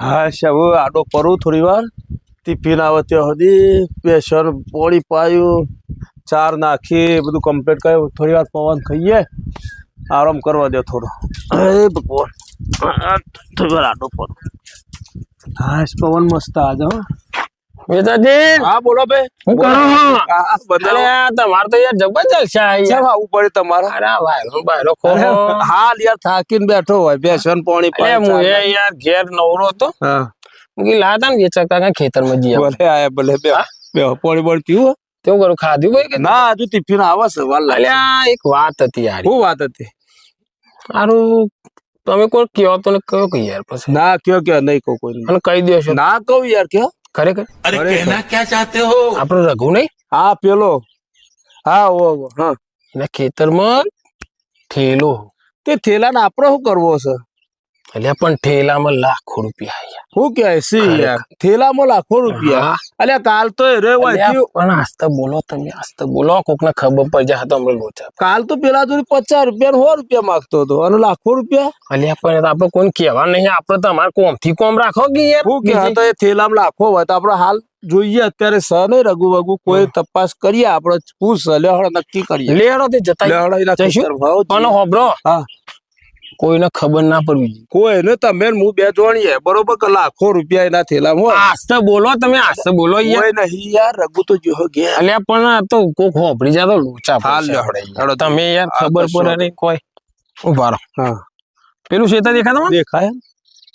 હા હવે આડો કરું થોડી વાર. ટિફિન આવે ત્યાં સુધી. બેસન, પોળી પાયું, ચાર નાખી, બધું કમ્પ્લીટ કર્યું. થોડી વાર પવન ખાઈએ. આરામ કરવા દે થોડો. ભગવાન. આ થોડી વાર આડો કરું હા, પવન મસ્ત આજે વેદાજી હા બોલો ભાઈ. હું કરો અરે બધા તો યાર જબરજસ્ત છે આ યાર. કેમ આવું પડે તમારે? અરે ખો હાલ યાર થાકીને બેઠો હોય બેસન પોણી અરે હું એ યાર ઘેર નવરો હતો. હા. હું કીધું લાતા ને કાંઈ ખેતરમાં જઈએ ભલે આયા ભલે બે બે પોણી પોણી પીવું તેવું કરું ખાધું ભાઈ કે ના હજુ ટિફિન આવે છે અલ્યા એક વાત હતી યાર. શું વાત હતી? સારું તમે કોઈ કયો તો ને કયો કે યાર પછી. ના કયો કયો નહીં કહું કોઈ. અને કહી દેશો ના કહું યાર કયો ખરેખર? અરે કહેના ક્યાં ચાહતે હો? આપણો રઘુ નહીં? હા પેલો. હા ઓ હા. એના ખેતરમાં થેલો. તે થેલાને આપણો શું કરવો છે? અલ્યા પણ થેલામાં લાખો રૂપિયા આયા. શું કે સી યાર? થેલામાં લાખો રૂપિયા? હા. અલ્યા કાલ તો એ રે. પણ આસ્તે બોલો તમે આસ્તે બોલો. કોકને ખબર પડી જાય તો હમણાં લોચા કાલ તો પેલા જોડે પચાસ રૂપિયા સો રૂપિયા માંગતો હતો અને લાખો રૂપિયા? અલ્યા પણ આપણે કોઈ કહેવા નહીં આપણે તમારે કોમથી કોમ રાખો કે યાર? શું કે તો એ થેલામાં લાખો હોય તો આપણે હાલ જોઈએ અત્યારે સ નહીં રઘુ વગુ કોઈ તપાસ કરીએ આપણે પૂછ લેહળ નક્કી કરીએ. તે જતા લેહળ જઈશું? પણ. હોબરો હા. કોઈને ખબર ના પડવી જોઈએ. કોઈ ને તમે ને હું બે જોણીએ બરોબર કે લાખો રૂપિયા એના થેલા હું આસ્તે બોલો તમે આસ્તે બોલો યાર નહીં યાર રઘુ તો જો ગયા અલ્યા પણ આ તો કોક હોભરી જાય તો લોચા હાલ તમે યાર ખબર પડે નહીં કોઈ. ઊભા રહો. હા. પેલું શેતા દેખાય તમારે? દેખાય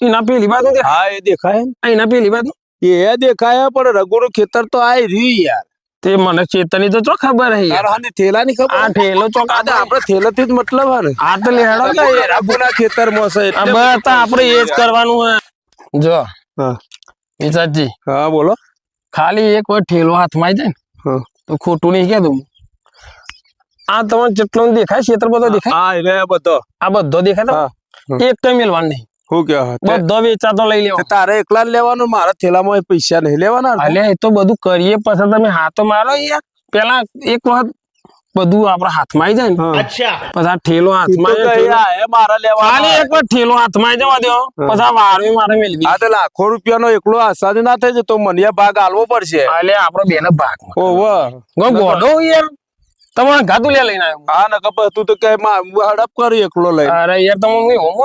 એના પેલી બાજુ હા એ દેખાય. એના પેલી બાજુ? એ દેખાય પણ રઘુનું ખેતર તો આ રહ્યું યાર. તે મને ચેતની તો ચો ખબર હે યાર. તારા થેલા ની ખબર આ થેલો ચોક આ આપણે આપણે થેલાથી જ મતલબ હે આ તો લેડો કે રાબુના એ રઘુના છે એટલે બસ આપણે એ જ કરવાનું હે. જો હા. વિશાજી હા બોલો. ખાલી એક વાર ઠેલો હાથમાં આવી જાય ને હા. તો ખોટું નહીં કે તું આ તમને જેટલો દેખાય ક્ષેત્ર બધો દેખાય. હા રે બધો. આ બધો દેખાય તો એક કઈ મેલવાનું નહીં. શું કે બધો વેચાતો લઈ લેવો. તારે એકલા જ લેવાનું મારા થેલામાં એ પૈસા નહીં લેવાના ને? એ તો બધું કરીએ પછી તમે હાથો મારો યાર પેલા એક વખત બધું આપણા હાથમાં આવી જાય ને. પછી આ ઠેલો હાથમાં તો મારા લેવા ખાલી એક વાર ઠેલો હાથમાં જવા દો. પછી આ વારવી મારે મેળવી. આ તો લાખો રૂપિયાનો એકલો આસાદ ના થઈ જતો મને ભાગ આલવો પડશે. અલ્યા આપણો બેનો ભાગ ઓહો ગો ગોડો યાર. તમારે ગાદુ લે લઈને આવ્યો. હા ને ખબર તું તો કે માં હડપ કરી એકલો લઈ અરે યાર તમે હું હોમો.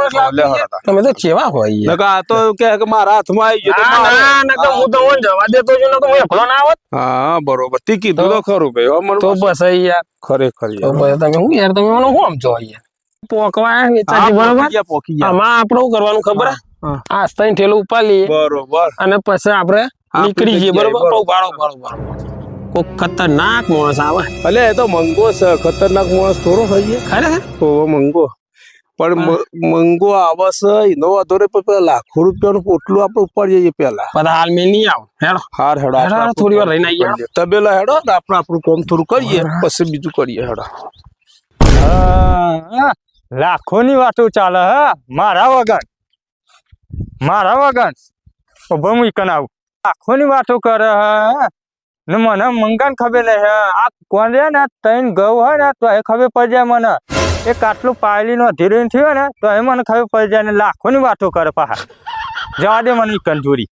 તમે તો કેવા હોય નકા આ તો કે મારા હાથમાં આવી ગયો ના ના હું તો હું જવા દેતો છું ને તો હું એકલો ના આવત હા બરોબર. તે કીધું તો ખરું ભાઈ અમર તો બસ યાર. ખરેખર તો યાર. તમે હું યાર તમે મને હું સમજો યાર? પોકવા વેચાતી બરોબર? પોકી ગયા. આમાં આપણું કરવાનું ખબર. આ આસ્તા ઠેલું ઉપા બરોબર. અને પછી આપણે નીકળી જઈએ બરોબર? બરોબર. ભાડો ભાડો ભાડો કોક ખતરનાક માણસ આવે. ભલે એ તો મંગો છે. ખતરનાક માણસ થોડો થઈ ગયો ખરેખર ઓહો મંગો. પણ મંગો આવે છે એનો વાંધો નહીં પણ પેલા લાખો રૂપિયાનું પોટલું આપણે ઉપર જઈએ પેલા. પણ હાલ મેં નહીં આવ. હેડો. હાર હેડો હેડો, થોડી વાર રહીને આવીએ. કરીએ. તબેલા હેડો આપણે આપણું કામ થોડું કરીએ પછી બીજું કરીએ હેડો. લાખો ની વાતો ચાલે હા. મારા વગર. મારા વગર. ઊભો હું ઈકન આવું લાખોની વાતો કરે હા. ને મને મંગાન ખબર નહીં આ કોણ રે ને? તૈન ગૌ હોય ને, તો એ ખબર પડી જાય મને. એ કાટલું પાયલી નો ધીરે થયો ને, તો એ મને ખબર પડી જાય ને લાખોની વાતો કરે પાહા. જવા દે મને કંજૂરી.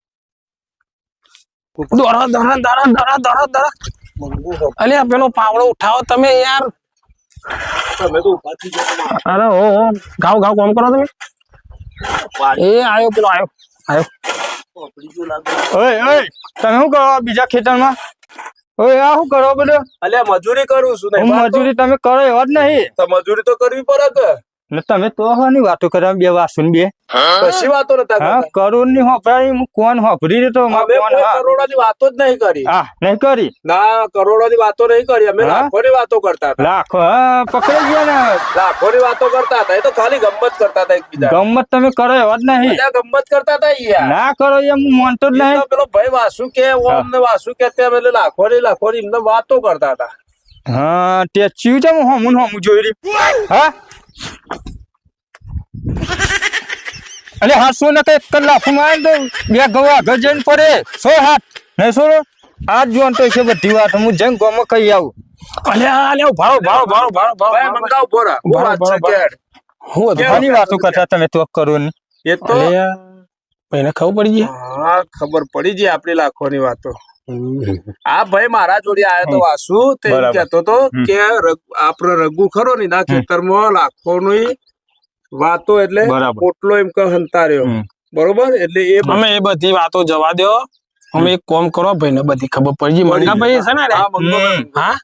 દોરા દોરા દોરા દોરા દોરા દોરા. અલ્યા પેલો પાવડો ઉઠાવો તમે યાર. તમે તો ઊભા થઈ જાઓ. અરે હો ગાવ ગાવ, કોમ કરો તમે. એ, આયો, પેલો આયો. આયો. ઓય ઓય તમે શું કરો બીજા ખેતરમાં? ઓય આ શું કરો બધું? અલ્યા મજૂરી કરું છું નહીં મજૂરી તમે કરો એવા જ નહીં. તો મજૂરી તો કરવી પડે તમે તો હોની વાતો કરવા બે વાસુન બે. કશી વાતો નતા હા. કરોડની હોપરાઈ હું કોણ હોપરી રહ્યો તો અમે કોણ કોઈ હા? કરોડોની વાતો જ નહીં કરી. હા નહીં કરી? ના કરોડોની વાતો નહીં કરી. અમે લાખો ની વાતો કરતા હતા. લાખો પકડી ગયા ને. લાખોની વાતો કરતા હતા. એ તો ખાલી ગમત કરતા હતા એકબીજા ગમત તમે કરો એવા જ નહીં. ગમત કરતા હતા યાર. ના કરો એમ હું માનતો જ એ નહીં. પેલો ભાઈ વાસુ કે અમને વાસુ કે લાખો એટલે લાખોની લાખોની એમને વાતો કરતા હતા. હા તે ચીજ છે હું હમું હમું જોઈ રહી. હા? અરે હા શું ને કઈ કલાક માર દઉં બે ગવા ગજન પડે. સો હાથ. નહીં સો આજ જોવાનું તો છે બધી વાત. હું જઈને ગોમાં કહી આવું. અલ્યા અલ્યા ભાવ ભાવ ભાવ ભાવ ભાવ મંગાવ બોરા. હું વાત છે કે હું ઘણી વાતો કરતા તમે તો કરો ને. એ તો એને ખબર પડી ગઈ. હા ખબર પડી જાય આપણી લાખોની વાતો. આ ભાઈ મારા જોડે આયો તો વાસુ. તે કહેતો તો કે આપડે રઘુ ખરો ને ના ખેતરમાં લાખોની વાતો એટલે પોટલો એમ કે હંતાર્યો. રહ્યો બરોબર? એટલે એ અમે એ બધી વાતો જવા દો અમે એક કોમ કરો ભાઈને બધી ખબર પડી મંગા ભાઈ છે ને? હા,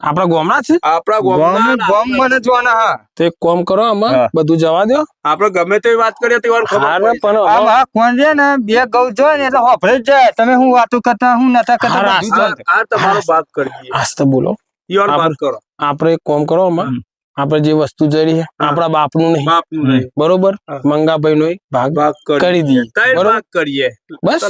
આપડા ગોમના છે? આપણા ગોમ ગામના ગોમ મને જોવાના હા. તો એક કોમ કરો આમાં બધું જવા દો. આપડે ગમે તેવી વાત કરીએ તે વાર ખબર પણ આમ આ કોણ છે ને? બે ગૌ જો ને એટલે હોફળે જ જાય. તમે હું વાતો કરતા હું નતા કરતા. આ તમારો ભાગ કરીએ આસ્તે બોલો. યોર આપણે- વાત કરો. આપણે એક કોમ કરો આમાં. આપણે જે વસ્તુ જડી છે આપણા બાપનું નહીં. બાપનું નહીં. બરોબર? મંગાભાઈ નો ભાગ ભાગ કરી કરી દઈએ. બરોબર? ભાગ કરીએ. બસ? તો.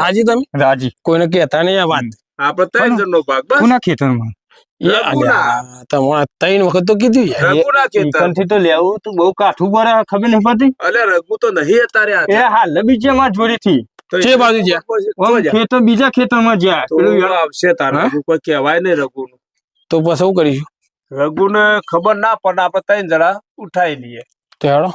રાજી તમે? રાજી. કોઈને કહેતા નહીં આ વાત. આપડે ત્રણ? જણનો ભાગ. બસ. કોના ખેતરમાં? ત્રણ વખત તો કીધું યાર. તો લેવું તું બહુ કાઠું પડે ખબર નહીં પડતી? અલે રઘુ તો નહીં અત્યારે આ એ હાલ બીજે માં જોડી થી જે બાજુ જા. ખેતર ખેતરમાં જાય. તો પેલું આવશે તારે રઘુ કોઈ કહેવાય નહીં રઘુ તો પછી શું કરીશું? રઘુને ખબર ના પડે આપણે ત્રણ જણા ઉઠાઈ લઈએ. તો હેડો.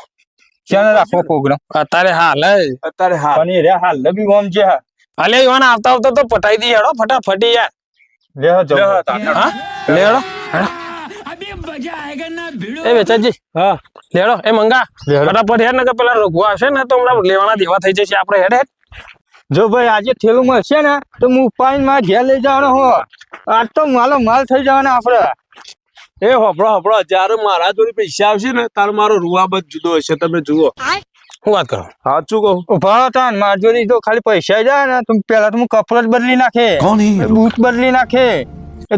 ક્યાં રાખવો પ્રોગ્રામ. અત્યારે હાલ. અત્યારે હા. પણ રે હાલ લબી ઓમ છે હા. અલે આવતા આવતા તો પટાઈ દઈએ હેડો ફટાફટી યાર. લે હા? લે હા, જાઓ. તાતા. હા લે હેડો. હેડો. એ વેચાજી. હા. લેડો એ મંગા. ફટાફટ હેડ ને પેલા રઘુ આવશે ને તો હમણાં લેવાના દેવા થઈ જશે. આપણે હેડ હેડ. જો ભાઈ આજે થેલું મળશે ને તો હું ઉપાડીને માં ઘેર લઈ જવાનો હો. આજ તો માલો માલ થઈ જવાના આપડે એ હોપડો હોપડો જયારે મારા જોડે પૈસા આવશે ને તારે મારો રૂવાબત જુદો હશે. તમે જુઓ. હું વાત કરો? સાચું કહું. ઊભા તાન ને મારા જોડે જો ખાલી પૈસા જાય ને તો પેલા તો હું કપડો જ બદલી નાખે. બૂટ બદલી નાખે.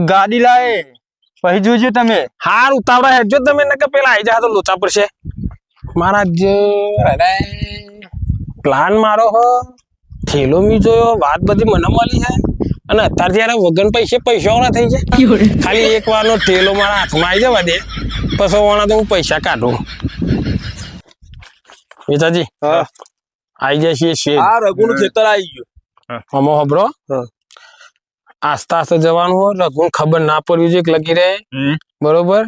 ગાડી લાવે પછી જોજો તમે. હાર ઉતાવળા હેડજો તમે ને કે પેલા આઈ જા તો લોચા પડશે. મારા જે પ્લાન મારો હો. થેલો મી જોયો વાત બધી મને મળી છે અને અત્યારથી યાર વગન પૈસે પૈસા થઈ જાય. ખાલી એક વારનો થેલો મારા હાથમાં આવી જવા દે પછી ઓણા તો હું પૈસા કાઢું. મીતાજી હા. આઈ જાય છે શેર. આ રઘુનું ખેતર આવી ગયું. અમો હબરો? હા. આસ્તે આસ્તે જવાનું હોય રઘુને ખબર ના પડવી જોઈએ લગી રહે. બરોબર?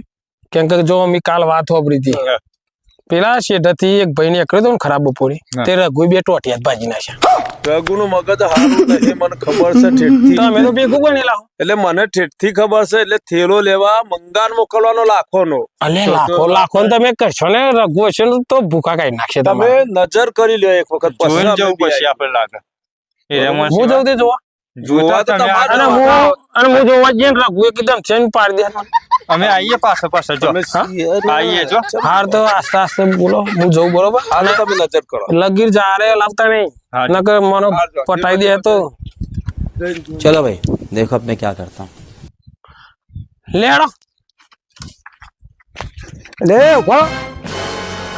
કેમ કે જો અમે કાલ વાત વાપરી હતી પેલા શેઠથી એક ભાઈ ને એકડ્યો તો ને ખરાબ બપોરી તે રઘુ બે ટોટિયા ભાજી નાખ્યા. રઘુનું મગજ હારું નહીં મને ખબર છે ઠેઠથી. તો તો ભેગું બનેલા એટલે મને ઠેઠથી ખબર છે એટલે થેલો લેવા મંગાન મોકલવાનો લાખોનો. અલે તો- લાખો લાખો ને તમે કરશો ને રઘુ હશે ને તો ભૂખા કાઢી નાખશે તમે તમે નજર કરી લ્યો એક વખત પછી જોઈને જવું પછી આપણે લાગે. હું જવું તે જોવા? જોવા તો તમે તમારે અને આ- હું અને હું જોવા જઈએ ને રઘુ એકદમ ચેન પાડી દે અમે આવીએ પાછા પાછા જો તમે સિંહ- આઈએ જો. હાર તો આસ્તે આસ્તે બોલો હું જઉં બરોબર હાલો તમે નજર કરો લગીર જારે લાવતા નહીં હા. નકર મને હા, જો. પટાઈ દે તો चलो भाई देखो अब मैं क्या करता हूँ લેડો લે ઉભા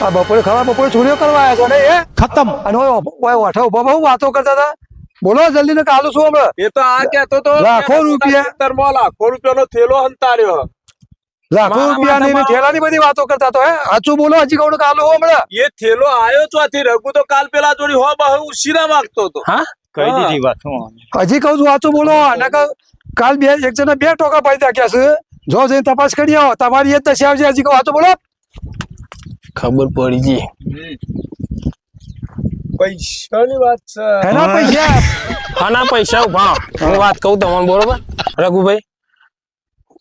આ બપોરે ખરા બપોરે ચોરીઓ કરવા આવ્યા છો ને એ ખતમ અને ઓય ઓય વાઠા ઉભા બહુ વાતો કરતા હતા બોલો જલ્દી ને કાલુ શું હમણાં? એ તો આ કેતો તો લાખો રૂપિયા. ખેતરમાં લાખો રૂપિયાનો થેલો હંતાર્યો. લાખો રૂપિયાની માથામાં- ઠેલાની બધી વાતો કરતા તો હે? સાચું બોલો હજી કહું કાલુ હું હમણાં. એ થેલો આયો ચોથી રઘુ તો કાલ પેલા જોડી હો બહુ ઉશીરા માંગતો હતો. હા? કઈ દીધી વાત હજી કહું છું સાચું બોલો. અને કાલ બે એક જણા બે ટોકા પાડી નાખ્યા છે. જો જઈને તપાસ કરી આવો. તમારી એ તસી દશા આવશે હજી કહું. સાચું બોલો. ખબર પડી ગઈ. પૈસાની વાત છે. એના પૈસા? આના પૈસા ઊભા હું. વાત કહું તમને બરોબર? રઘુભાઈ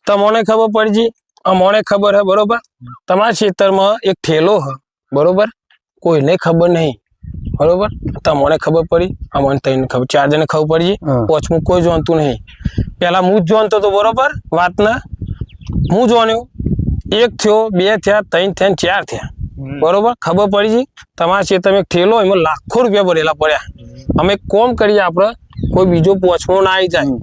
તમને ખબર પડી જી અમને ખબર હે બરોબર? તમારા ખેતરમાં એક ઠેલો હ બરોબર? કોઈને ખબર નહીં બરોબર? તમને ખબર પડી. અમને તઈને ખબર ચાર જણને ખબર પડી. પોચમું કોઈ જોનતું નહીં. પેલા હું જ જોનતો હતો બરોબર? વાતના? હું જોન્યું? એક થયો બે થયા ત્રણ થયા ને ચાર થયા. બરોબર? ખબર પડી છે? તમારા ખેતરમાં એક ઠેલો એમાં લાખો રૂપિયા ભરેલા પડ્યા. અમે કોમ કરીએ આપણે કોઈ બીજો પોચમો ના આવી જાય.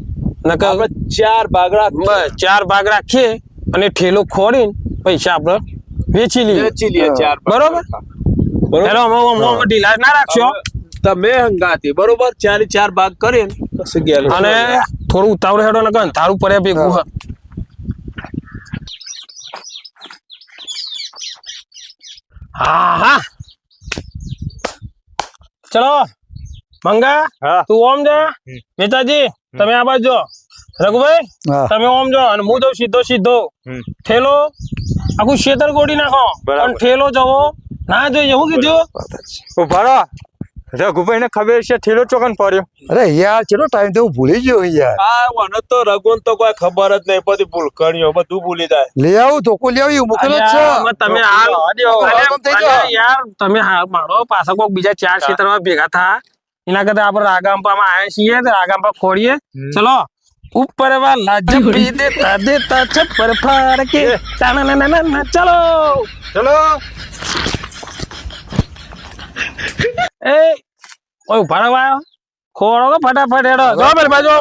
નકર આપણે ચાર બાગડા બસ ચાર ભાગ રાખીએ અને ઠેલો ખોડીને પૈસા આપણે વેચી લઈએ. વેચી લઈએ ચાર બરોબર? બરોબર? અમે ઢીલા ના રાખશો. તમે હંગાતી બરોબર? ચારે ચાર ભાગ કરીને. અને થોડું ઉતાવળ હેડો ને કહે તારું પડે ભેગું હ હા ચલો મંગા હા. તું ઓમ જા નેતાજી તમે આ બાજુ જો. રઘુભાઈ તમે ઓમ જો અને હું જાઉં સીધો સીધો. ઠેલો આખું શેતર ગોડી નાખો. પણ ઠેલો જવો. ના જોઈએ હું કીધું? ઊભા રહો. રઘુભાઈ ને ખબર છે ઠેલો ચોકન પડ્યો. અરે યાર ચલો ટાઈમ તો હું ભૂલી ગયો યાર. આ મને તો રઘુન તો કોઈ ખબર જ નહીં બધી કર્યો બધું ભૂલી જાય. લે આવું ધોકો લે આવું મોકલો છે. તમે. અલ્યા, યાર તમે હા મારો પાછા કોક બીજા ચાર ક્ષેત્રમાં ભેગા થા. એના કરતા આપણે રાગાંપામાં આવ્યા છીએ રાગામ્પા રાગાંપા ખોડીએ ચલો ઉપર વાલા જપી દેતા દેતા છપ્પર ફાર કે ચાના ના ના ના ચલો. ચલો એ ઓય ઊભા ખોળો તો ફટાફટ હેડો. જો પેલી બાજુ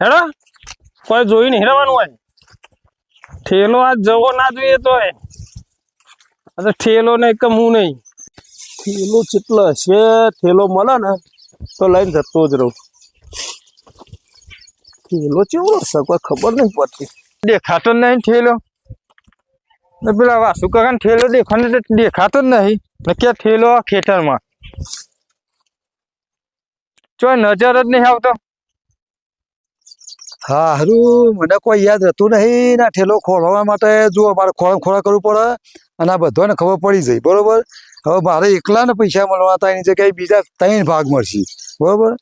હેડો. કોઈ જોઈ નહીં હેરવાનું હોય. ઠેલો આ જવો ના જોઈએ તો તો ઠેલો ને એક હું નહીં. ઠેલો ચેટલો હશે? ઠેલો મળે ને તો લઈને જતો જ રહું. ઠેલો ચેવો હશે? કોઈ ખબર નહીં પડતી. દેખાતો જ નહીં ઠેલો. પેલા વાસુ કાકા ઠેલો દેખાને દેખાતો જ નહીં. ને ક્યાં ઠેલો ખેતરમાં? ચો નજર જ નહીં આવતો. હા, હારું, મને કોઈ યાદ રહેતું નહીં ના ઠેલો ખોલવા માટે. જો મારે ખોરાક ખોરાક કરવું પડે અને આ બધાને ખબર પડી જાય, બરોબર? હવે મારે એકલાને પૈસા મળવા હતા જગ્યાએ બીજા ત્રણ ભાગ મળશે, બરોબર?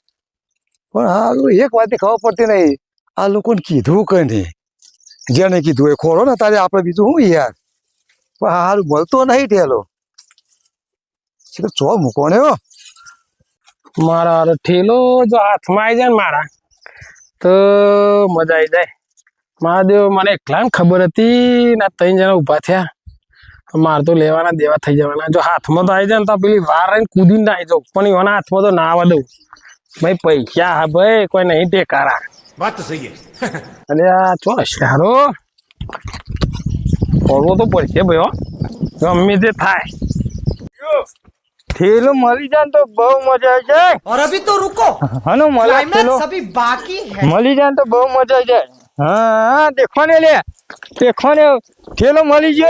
પણ હારું, એક વાતની ખબર પડતી નહીં. આ લોકોને કીધું કે નહીં. જેને કીધું એ ખોરો ને, તારે આપણે બીજું શું યાર? પણ હારું, મળતો નહીં ઠેલો. ચો મૂકો ને હો? મારા ઠેલો જો હાથમાં આવી જાય ને મારા તો મજા આવી જાય. મહાદેવ મને એકલાને ખબર હતી ના ત્રણ જણા ઊભા થયા. મારે તો લેવાના દેવા થઈ જવાના. જો હાથમાં તો આવી જાય ને તો પેલી વાર રહીને કૂદીને આવી જાઉં. પણ એના હાથમાં તો ના આવવા દઉં. ભાઈ પૈસા હા ભાઈ કોઈ નહીં ટેકારા. વાત સહી અરે આ ચો સારો ફોડવો તો પડશે ભાઈ ગમે તે થાય. ठेलो मली जान तो बहुत मजा आ जाए और अभी तो रुको हनो मला ठेलो सभी बाकी है मली जान तो बहुत मजा आ जाए हाँ देखो ने ले देखो ने ठेलो मली जो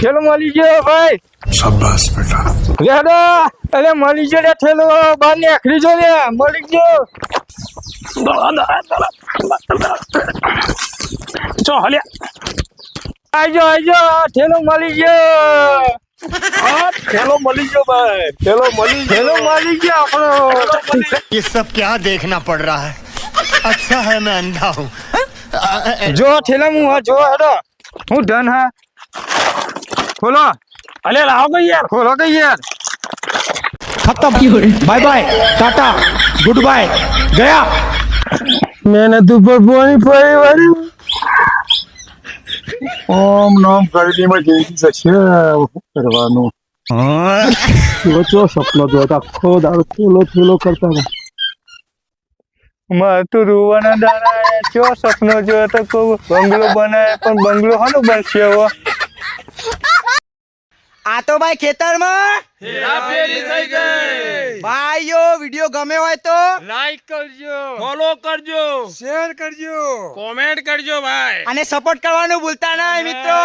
ठेलो मली जो भाई शाबाश बेटा यादो अरे मली जो ठेलो बाहर ने आखरी जो ले मली जो दला दला दला चो हलिया आजो आजो ठेलो मली जो થેલો મળી ગયો ભાઈ થેલો મળી ઠેલો મળી ગયો આપણો ये सब क्या देखना પડ रहा है अच्छा है मैं अंधा हूँ જો ઠેલા હું હા જો હેડો હું ડન હા ખોલો અલે લાવો કઈ યાર ખોલો કઈ યાર ખતમ bye bye tata good bye ગયા મહેનત ઉપર પાણી ફરી વળ્યું ઓમ નોમ ખરીદીમાં જઈ જશે કરવાનું? ચો સપનો જોતા આખો દારૂ થેલો થેલો કરતા હતા માર તો રૂવાના દાણા ચો સપનો જોયો તો કોઈ બંગલો બનાવે પણ બંગલો હાલો બનશે હવે આ તો ભાઈ ખેતરમાં. ભાઈઓ વિડિયો ગમે હોય તો લાઈક કરજો. ફોલો કરજો. શેર કરજો. કોમેન્ટ કરજો ભાઈ. અને સપોર્ટ કરવાનું ભૂલતા નહીં મિત્રો.